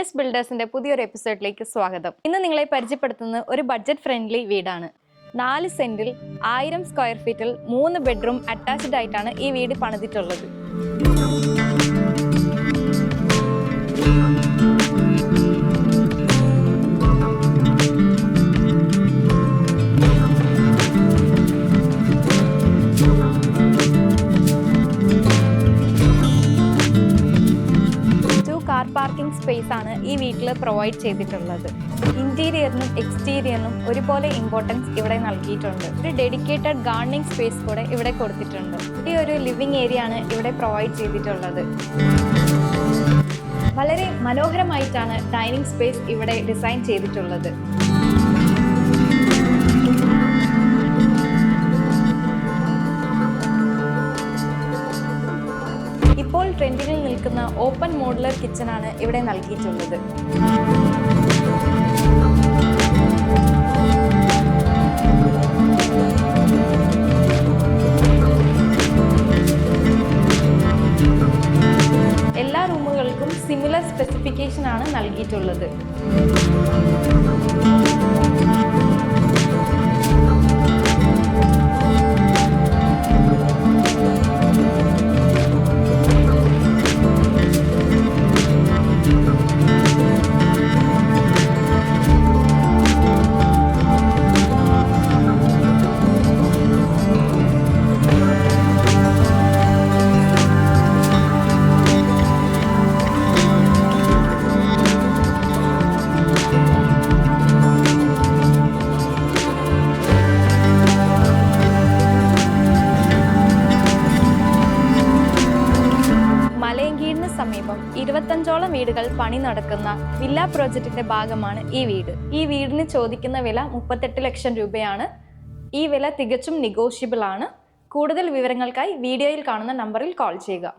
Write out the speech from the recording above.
S ബിൽഡേഴ്സിന്റെ പുതിയൊരു എപ്പിസോഡിലേക്ക് സ്വാഗതം. ഇന്ന് നിങ്ങളെ പരിചയപ്പെടുത്തുന്നത് ഒരു ബഡ്ജറ്റ് ഫ്രണ്ട്ലി വീടാണ്. നാല് സെന്റിൽ ആയിരം സ്ക്വയർ ഫീറ്റിൽ മൂന്ന് ബെഡ്റൂം അറ്റാച്ച്ഡ് ആയിട്ടാണ് ഈ വീട് പണിതിട്ടുള്ളത്. കാർ പാർക്കിംഗ് സ്പേസ് ആണ് ഈ വീട്ടിൽ പ്രൊവൈഡ് ചെയ്തിട്ടുള്ളത്. ഇന്റീരിയറിനും എക്സ്റ്റീരിയറിനും ഒരുപോലെ ഇമ്പോർട്ടൻസ് ഇവിടെ നൽകിയിട്ടുണ്ട്. ഒരു ഡെഡിക്കേറ്റഡ് ഗാർഡനിങ് സ്പേസ് കൂടെ ഇവിടെ കൊടുത്തിട്ടുണ്ട്. ഈ ഒരു ലിവിംഗ് ഏരിയ ആണ് ഇവിടെ പ്രൊവൈഡ് ചെയ്തിട്ടുള്ളത്. വളരെ മനോഹരമായിട്ടാണ് ഡൈനിങ് സ്പേസ് ഇവിടെ ഡിസൈൻ ചെയ്തിട്ടുള്ളത്. ട്രെൻഡിങ്ങിൽ നിൽക്കുന്ന ഓപ്പൺ മോഡുലർ കിച്ചൺ ആണ് ഇവിടെ നൽകിയിട്ടുള്ളത്. എല്ലാ റൂമുകൾക്കും സിമിലർ സ്പെസിഫിക്കേഷൻ ആണ് നൽകിയിട്ടുള്ളത്. ഇരുപത്തഞ്ചോളം വീടുകൾ പണി നടക്കുന്ന വില്ല പ്രോജക്റ്റിന്റെ ഭാഗമാണ് ഈ വീട്. ഈ വീടിന് ചോദിക്കുന്ന വില മുപ്പത്തെട്ട് ലക്ഷം രൂപയാണ്. ഈ വില തികച്ചും നെഗോഷ്യബിൾ ആണ്. കൂടുതൽ വിവരങ്ങൾക്കായി വീഡിയോയിൽ കാണുന്ന നമ്പറിൽ കോൾ ചെയ്യുക.